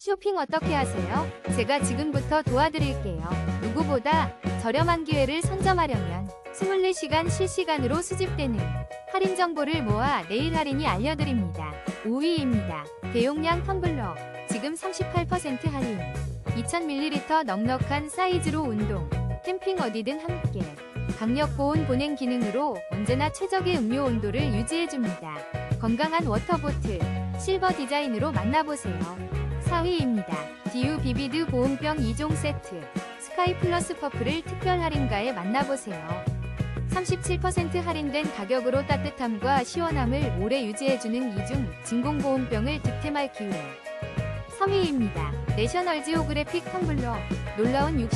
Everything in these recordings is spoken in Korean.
쇼핑 어떻게 하세요? 제가 지금부터 도와드릴게요. 누구보다 저렴한 기회를 선점하려면 24시간 실시간으로 수집되는 할인 정보를 모아 내일 할인이 알려드립니다. 5위입니다. 대용량 텀블러. 지금 38% 할인. 2000ml 넉넉한 사이즈로 운동, 캠핑 어디든 함께. 강력 보온 보냉 기능으로 언제나 최적의 음료 온도를 유지해줍니다. 건강한 워터보틀, 실버 디자인으로 만나보세요. 4위입니다. 디유 비비드 보온병 2종 세트, 스카이 플러스 퍼플을 특별 할인가에 만나보세요. 37% 할인된 가격으로 따뜻함과 시원함을 오래 유지해주는 이중 진공보온병을 득템할 기회. 3위입니다. 내셔널 지오그래픽 텀블러 놀라운 60%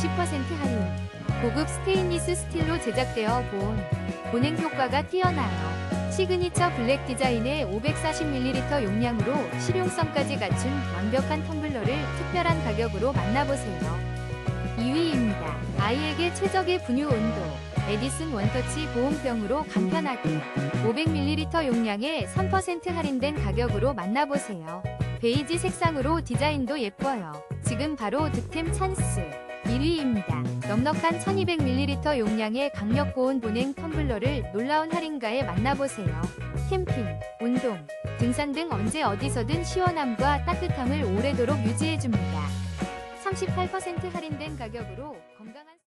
할인. 고급 스테인리스 스틸로 제작되어 보온, 보냉 효과가 뛰어나요. 시그니처 블랙 디자인의 540ml 용량으로 실용성까지 갖춘 완벽한 텀블러를 특별한 가격으로 만나보세요. 2위입니다. 아이에게 최적의 분유 온도. 에디슨 원터치 보온병으로 간편하게 500ml 용량에 3% 할인된 가격으로 만나보세요. 베이지 색상으로 디자인도 예뻐요. 지금 바로 득템 찬스. 1위입니다. 넉넉한 1200ml 용량의 강력 보온 보냉 텀블러를 놀라운 할인가에 만나보세요. 캠핑, 운동, 등산 등 언제 어디서든 시원함과 따뜻함을 오래도록 유지해줍니다. 38% 할인된 가격으로 건강한